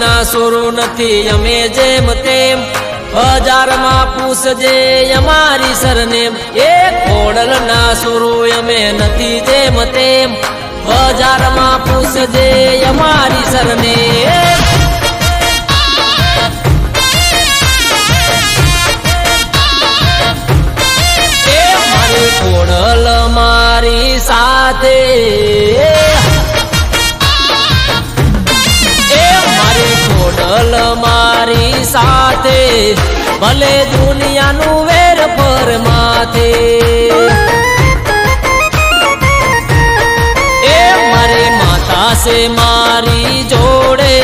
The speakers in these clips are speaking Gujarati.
ના સુરુ નથી, અમે જેમ તેમ હજારમાં પૂછજે અમારી સરનેમ. એ ખોડલ ના સુરુ, અમે નથી જેમ તેમ હજારમાં પૂછજે અમારી સરનેમ. કોડલ મારી સાથે ખોડલ મારી સાથે, ભલે દુનિયાનું વેર પર માથે. એ મારી માતા છે મારી જોડે,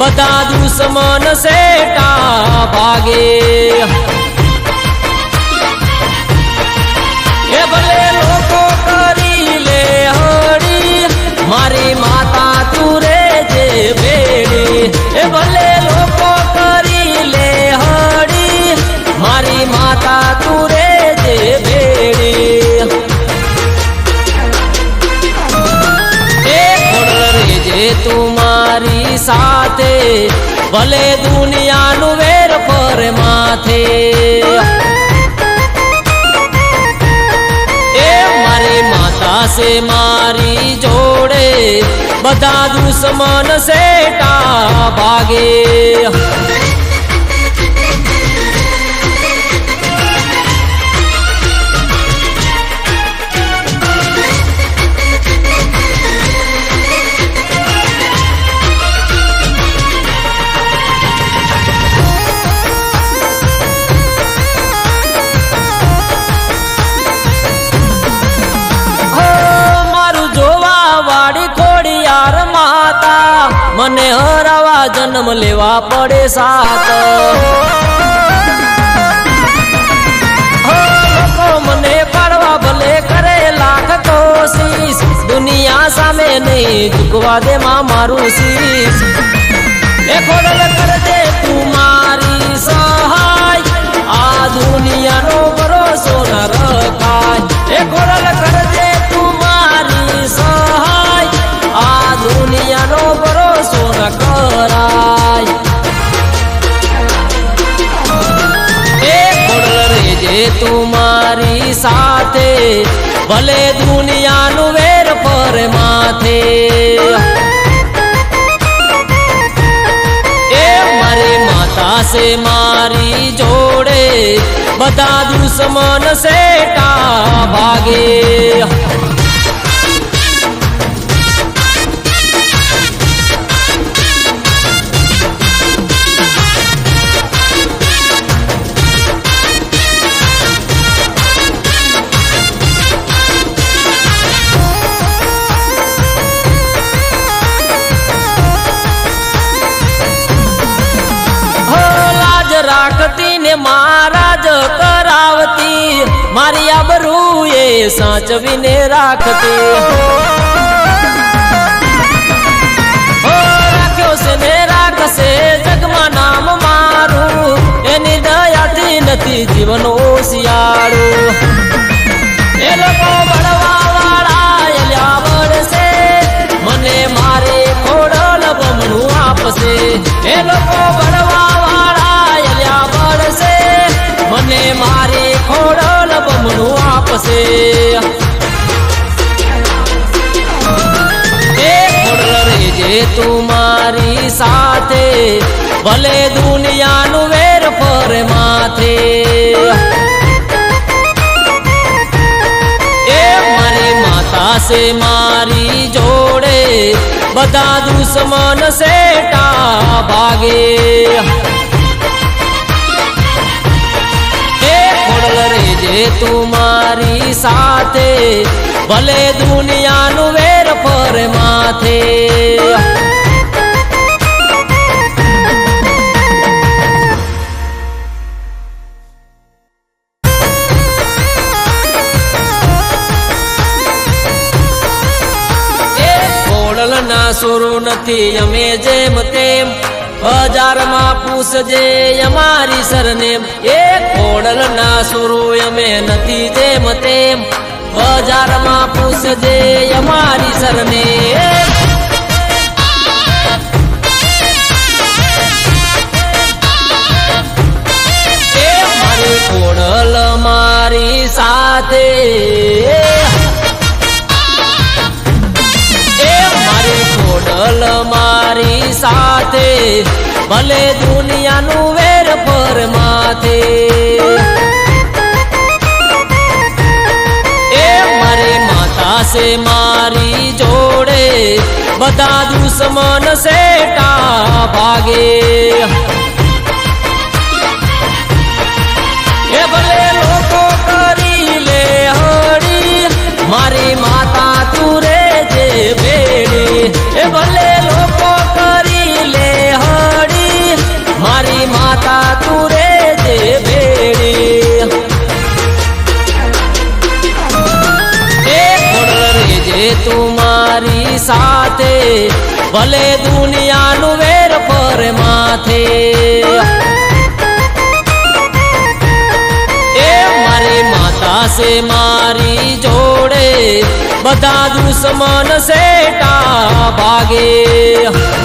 બધા દુશ્મન સેટા ભાગે. મારી માતા તું રે જે બેડી એ ખોડલ રે જે તું મારી સાથે ભલે દુનિયાનું વેર પર માથે એ મારી માતા છે મારી મને હરાવા જન્મ લેવા પડે સાત. મને પાડવા ભલે કરે લાખ કોશિશ દુનિયા સામે નહીં ચૂકવા દે મારું શીશ. એ ખોડલ કરજે કરાય. એ ખોડલ રેજે તું સાથે, ભલે દુનિયાનું વેર પર માથે. એ મારી માતા સે મારી જોડે, બધા દુશ્મન સેટા મહારાજ કરાવતી. મારી આબરૂ એ સાચવીને રાખતી. તું મારી સાથે, ભલે દુનિયાનું વેર પર માથે. એ મારી માતા છે મારી જોડે, બધા દુશ્મન સેટા ભાગે. જે તું સાથે, ભલે દુનિયાનું વેર પર માથે. ના સોરો નથી, અમે જેમ તેમ. હજારમાં પૂછજે અમારી સરનેમ. એક ઓડલ ના સુરુ, અમે નથી જેમ તેમ. હજારમાં પૂછજે અમારી સરનેમ. કોડલ મારી સાથે ખોડલ મારી સાથે, ભલે દુનિયાનું વેર પર માથે. એ મારી માતા છે મારી જોડે, બધા દુશ્મન સેટા ભાગે. એ ભલે લોકો કરી લે હળી, મારી ભલે લોકો કરી લે હળી, મારી માતા તુરે જે રે જે તું મારી સાથે, ભલે દુનિયાનું વેર પર માથે. એ મારી માતા સે જોડે બધા દુશ્મન સેટા ભાગે.